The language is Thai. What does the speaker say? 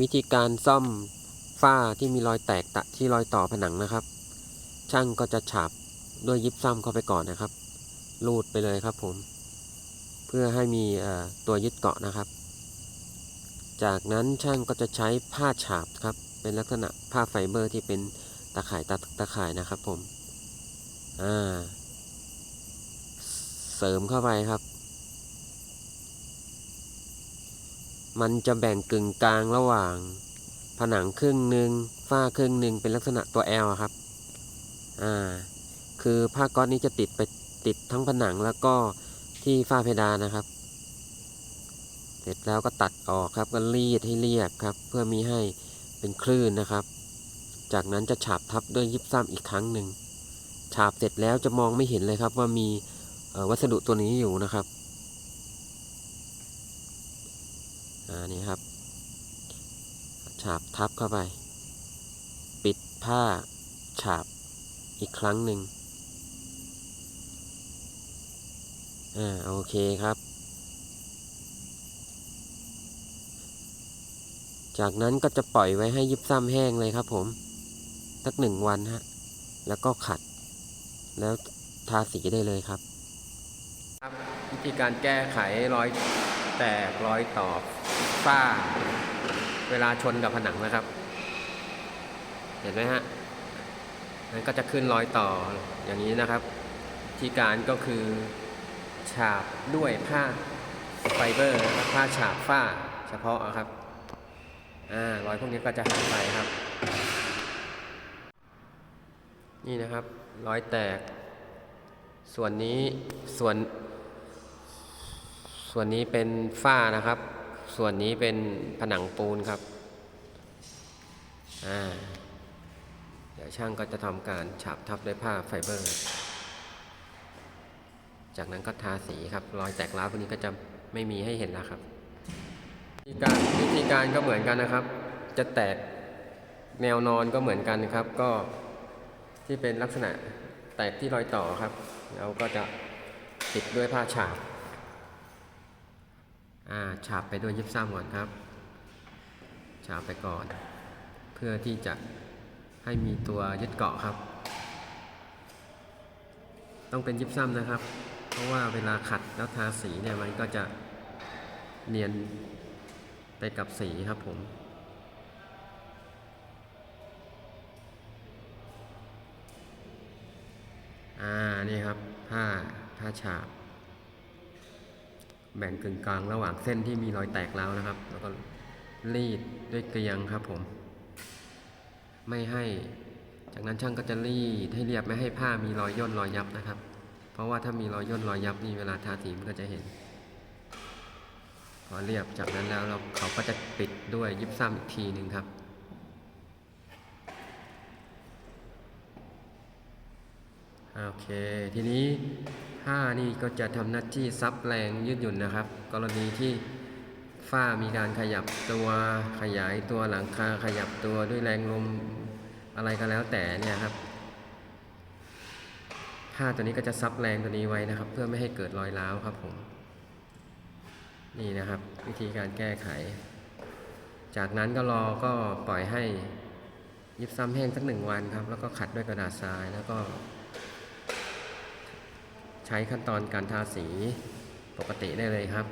วิธีการซ่อมฝ้าที่มีรอยแตกตะที่รอยต่อผนังนะครับ ช่างก็จะฉาบด้วยยิบซ้ำเข้าไปก่อนนะครับ รูดไปเลยครับผม เพื่อให้มีตัวยึดเกาะนะครับ จากนั้นช่างก็จะใช้ผ้าฉาบครับ เป็นลักษณะผ้าไฟเบอร์ที่เป็นตะข่ายตะตะข่ายนะครับผม อ่า เสริมเข้าไปครับ มันจะแบ่งกึ่งกลางระหว่าง ผนังครึ่งหนึ่งฝ้าครึ่งหนึ่งเป็นลักษณะตัว L อะครับ อ่า คือผ้าก๊อตนี้จะติดไปติดทั้งผนังแล้วก็ที่ฝ้าเพดานนะครับ เสร็จแล้วก็ตัดออกครับก็รีดให้เรียบครับ เพื่อมีให้เป็นคลื่นนะครับ จากนั้นจะฉาบทับด้วยยิบซ้ำอีกครั้งหนึ่งฉาบเสร็จแล้วจะมองไม่เห็นเลยครับว่ามีวัสดุตัวนี้อยู่นะครับ อ่า นี่ครับ ฉาบทับเข้าไป ปิดผ้าฉาบอีกครั้งหนึ่งอ่าโอเคครับ จากนั้นก็จะปล่อยไว้ให้ยิบซ้ำแห้งเลยครับผมสักหนึ่งวันฮะ แล้วก็ขัด แล้วทาสีได้เลยครับครับวิธีการแก้ไขรอยแตกรอยต่อ ฝ้า เวลาชนกับผนังนะครับ เห็นไหมฮะมันก็จะขึ้นรอยต่ออย่างนี้นะครับวิธีการก็คือฉาบด้วยผ้าไฟเบอร์นะครับผ้าฉาบฝ้าเฉพาะครับอ่ารอยพวกนี้ก็จะหายไปครับ นี่นะครับรอยแตก ส่วนนี้ส่วน ส่วนนี้เป็นฝ้านะครับ ส่วนนี้เป็นผนังปูนครับอ่าเดี๋ยวช่างก็จะทำการฉาบทับด้วยผ้าไฟเบอร์ จากนั้นก็ทาสีครับ รอยแตกร้าวพวกนี้ก็จะไม่มีให้เห็นแล้วครับวิธีการวิธีการก็เหมือนกันนะครับ จะแตกแนวนอนก็เหมือนกันครับ ก็ที่เป็นลักษณะแตกที่รอยต่อครับแล้วก็จะติดด้วยผ้าฉาบ อ่าฉาบไปด้วยยิบซ้ำก่อนครับ ฉาบไปก่อน เพื่อที่จะให้มีตัวยึดเกาะครับ ต้องเป็นยิบซ้ำนะครับ เพราะว่าเวลาขัดแล้วทาสีเนี่ยมันก็จะเนียนไปกับสีครับผมอ่านี่ครับผ้าผ้าฉาบ แบ่งกึ่งกลางระหว่างเส้นที่มีรอยแตกแล้วนะครับ แล้วก็รีดด้วยเกลียงครับผม ไม่ให้ จากนั้นช่างก็จะรีดให้เรียบไม่ให้ผ้ามีรอยย่นรอยยับนะครับ เพราะว่าถ้ามีรอยย่นรอยยับนี่เวลาทาสีมันก็จะเห็น พอเรียบจากนั้นแล้วเราเขาก็จะปิดด้วยยิบซ้ำอีกทีหนึ่งครับ โอเค ทีนี้ผ้านี่ก็จะทำหน้าที่ซับแรงยืดหยุ่นนะครับ กรณีที่ฝ้ามีการขยับตัวขยายตัวหลังคาขยับตัวด้วยแรงลมอะไรก็แล้วแต่เนี่ยครับผ้าตัวนี้ก็จะซับแรงตัวนี้ไว้นะครับ เพื่อไม่ให้เกิดรอยร้าวครับผมนี่นะครับ วิธีการแก้ไข จากนั้นก็รอก็ปล่อยให้ยิบซ้ำแห้งสักหนึ่งวันครับ แล้วก็ขัดด้วยกระดาษทรายแล้วก็ ใช้ขั้นตอนการทาสีปกติได้เลยครับ